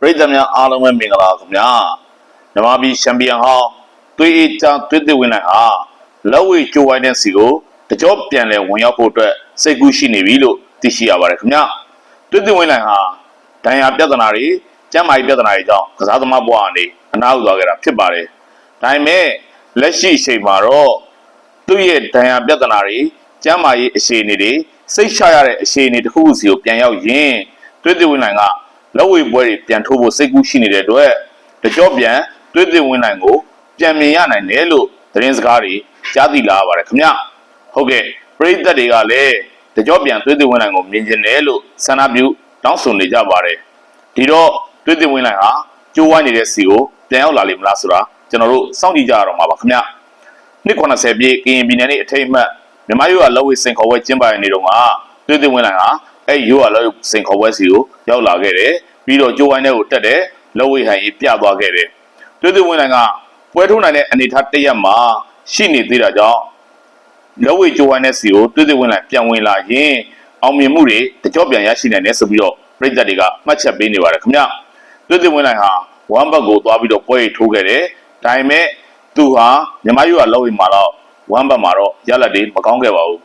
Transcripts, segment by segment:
ပရိသတ်များအားလုံးပဲမင်္ဂလာခင်ဗျာမြန်မာပြည်ချန်ပီယံဟောင်းသွေးအေးချမ်းသွေးသွေးဝင်နိုင်ဟာလက်ဝဲကြိုးဝိုင်းတဲ့စီကိုတကြောပြန်လဲဝင်ရောက်ဖို့အတွက်စိတ်ကူးရှိနေပြီလို့သိရှိရပါတယ်ခင်ဗျာသွေးသွေးဝင်နိုင်ဟာဒဏ်ရာပြဿနာတွေကျန်းမာရေးပြဿနာတွေကြောင့်ကစားသမားဘဝကနေအနားယူသွားခဲ့တာဖြစ်ပါတယ်ဒါပေမဲ့လက်ရှိအချိန်မှာတော့သူ့ရဲ့ဒဏ်ရာပြဿနာတွေကျန်းမာရေးအခြေအနေတွေစိတ်ချရတဲ့အခြေအနေတစ်ခုခုစီကိုပြန်ရောက်ရင်သွေးသွေးဝင်နိုင်က လက်ဝဲပွဲတွေပြန်ထိုးဖို့စိတ်ကူးရှိနေတဲ့အတွက်တကြောပြန်တွေးသွင်းဝင်နိုင်ကိုပြန်မြင်ရနိုင်တယ်လို့သတင်းစကားတွေကြားသိလာရပါတယ်ခင်ဗျဟုတ်ကဲ့ပရိသတ်တွေကလည်းတကြောပြန်တွေးသွင်းဝင်နိုင်ကိုမြင်ကျင်တယ်လို့ဆန္ဒပြုတောင်းဆိုနေကြပါတယ်ဒီတော့တွေးသွင်းဝင်နိုင်ဟာကြိုးဝိုင်းနေတဲ့စီကိုပြန်ရောက်လာလိမ့်မလားဆိုတာကျွန်တော်တို့စောင့်ကြည့်ကြရတော့မှာပါခင်ဗျနှစ်90ပြည့်ကရင်ပြည်နယ်နေ့အထိတ်အမှတ်မြန်မာရွာလက်ဝဲစင်ခေါ်ပွဲကျင်းပနေတော့ကတွေးသွင်းဝင်နိုင်ဟာ အဲ့ရွာလက်ဝဲစင်ခေါ်ပွဲစီကိုရောက်လာခဲ့တယ်ပြီးတော့ကြိုးဝိုင်းတဲ့ကိုတက်တယ်လက်ဝဲဟန်ကြီးပြသွားခဲ့တယ်တွေးသွင်းဝင်နိုင်ကပွဲထိုးနိုင်တဲ့အနေအထားတစ်ရက်မှာရှိနေသေးတာကြောင့်လက်ဝဲကြိုးဝိုင်းတဲ့စီကိုတွေးသွင်းဝင်နိုင်ပြန်ဝင်လာရင်အောင်မြင်မှုတွေတကြောပြန်ရရှိနိုင်တယ်ဆိုပြီးတော့ပြည်သက်တွေကမှတ်ချက်ပေးနေပါတယ်ခင်ဗျတွေးသွင်းဝင်နိုင်ဟာဝမ်ဘတ်ကိုသွားပြီးတော့ပွဲရီထိုးခဲ့တယ်ဒါပေမဲ့သူဟာမြမရွာလက်ဝဲမှာတော့ဝမ်ဘတ်မှာတော့ရလက်တွေမကောင်းခဲ့ပါဘူး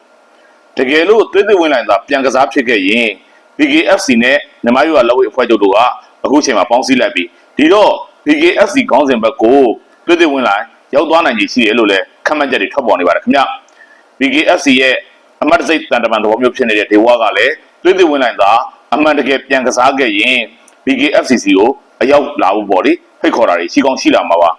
တကယ်လို့သွေးသွေးဝင်လိုက်တာပြန်ကစားဖြစ်ခဲ့ရင် BKFC နဲ့နမယူကလက်ဝဲအဖွဲ့ချုပ်တို့ကအခုချိန်မှာပေါင်းစည်းလိုက်ပြီးဒီတော့ BKFC ခေါင်းစဉ်ဘက်ကိုသွေးသွေးဝင်လိုက်ရောက်သွားနိုင်ခြေရှိတယ်လို့လည်းခန့်မှန်းချက်တွေထွက်ပေါ်နေပါတယ်ခင်ဗျ BKFC ရဲ့အမတ်တစိတ်တန်တမန်တော်မျိုးဖြစ်နေတဲ့ဒေဝကလည်းသွေးသွေးဝင်လိုက်တာအမှန်တကယ်ပြန်ကစားခဲ့ရင် BKFC စီကိုအရောက်လာဖို့ပေါ့လေဖိတ်ခေါ်တာတွေရှိကောင်းရှိလာမှာပါ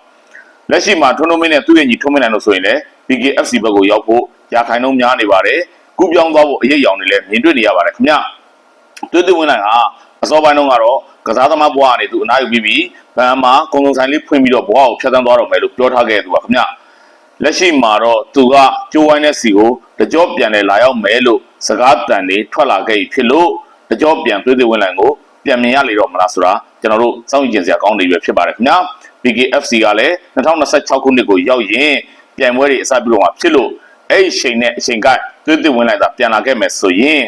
လက်ရှိမှာထွန်းထွန်းမင်းနဲ့သူ့ရဲ့ညီထွန်းမင်းနိုင်လို့ဆိုရင်လည်း BKFC ဘက်ကိုရောက်ဖို့ရာခိုင်နှုန်းများနေပါတယ်။ ကူပြောင်းသွားဖို့အရေးအယောင်တွေလည်းမြင်တွေ့နေရပါတယ်ခင်ဗျ။တွေ့တွေ့ဝင်နိုင်ဟာအစောပိုင်းတုန်းကတော့ကစားသမားဘဝကနေသူအနားယူပြီးပြီးဗန်မှာကုံကုံဆိုင်လေးဖွင့်ပြီးတော့ဘဝကိုဖျက်ဆီးသွားတော့မယ်လို့ပြောထားခဲ့သူပါခင်ဗျ။လက်ရှိမှာတော့သူကကြိုးဝိုင်းတဲ့စီကိုတကြောပြန်လေလာရောက်မယ်လို့စကားတန်တွေထွက်လာခဲ့ပြီဖြစ်လို့တကြောပြန်တွေ့တွေ့ဝင်နိုင်ကိုပြန်မြင်ရလေတော့မလားဆိုတာကျွန်တော်တို့စောင့်ကြည့်ကြစရာကောင်းနေပြီဖြစ်ပါတယ်ခင်ဗျာ BKFC ကလည်း2026ခုနှစ်ကိုရောက်ရင်ပြိုင်ပွဲတွေအစပြုတော့မှာဖြစ်လို့ အဲ့ဒီချိန်နဲ့အချိန်ကတွေ့တွေ့ဝင်လိုက်တာပြန်လာခဲ့မယ်ဆိုရင်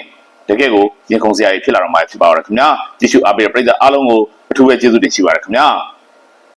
တကယ့်ကိုရင်ခုန်စရာကြီးဖြစ်လာတော့မှာဖြစ်ပါတော့ခင်ဗျာကြည့်ရှုအားပေးတဲ့ပရိသတ်အားလုံးကိုအထူးပဲကျေးဇူးတင်ရှိပါတယ်ခင်ဗျာ